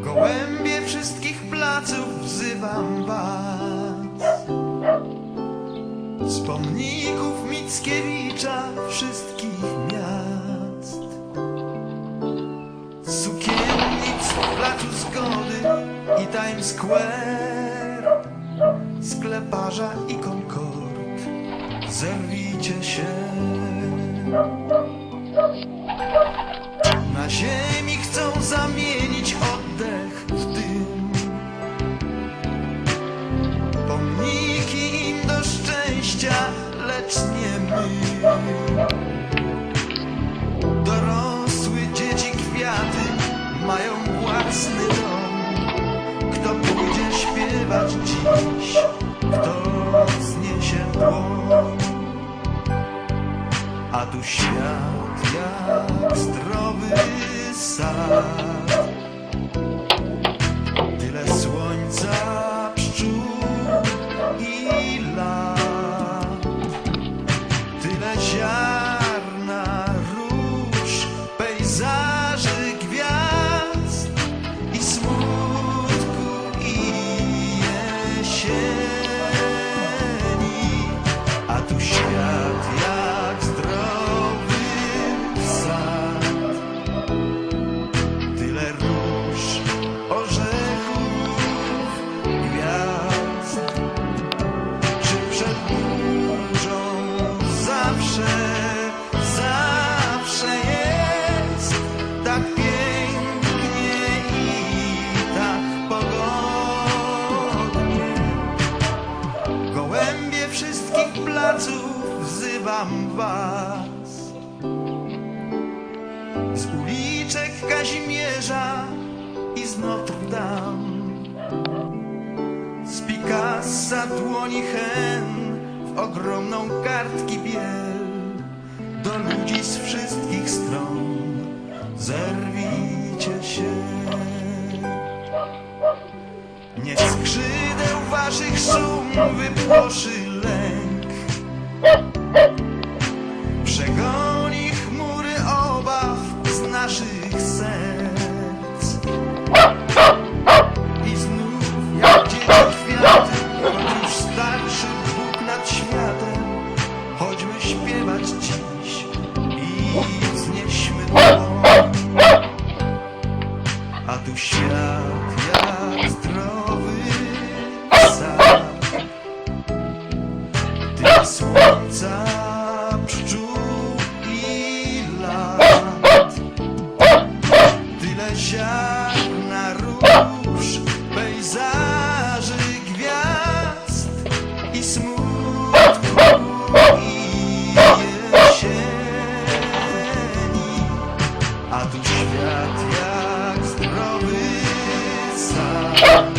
Gołębie wszystkich placów wzywam was. Z pomników Mickiewicza wszystkich Square Skleparza i Concord. Zerwijcie się. Na ziemi chcą zamienić oddech w dym. Pomniki im do szczęścia, lecz nie my świat jak zdrowy sad wzywam was. Z uliczek Kazimierza i z Notre Dame. Z Picassa dłoni hen w ogromną kartki biel. Do ludzi z wszystkich stron zerwijcie się. Niech skrzydeł waszych szum wypłoszy tu świat jak zdrowy sad Tyle słońca, pszczół i lat. Tyle ziarna, róż, kill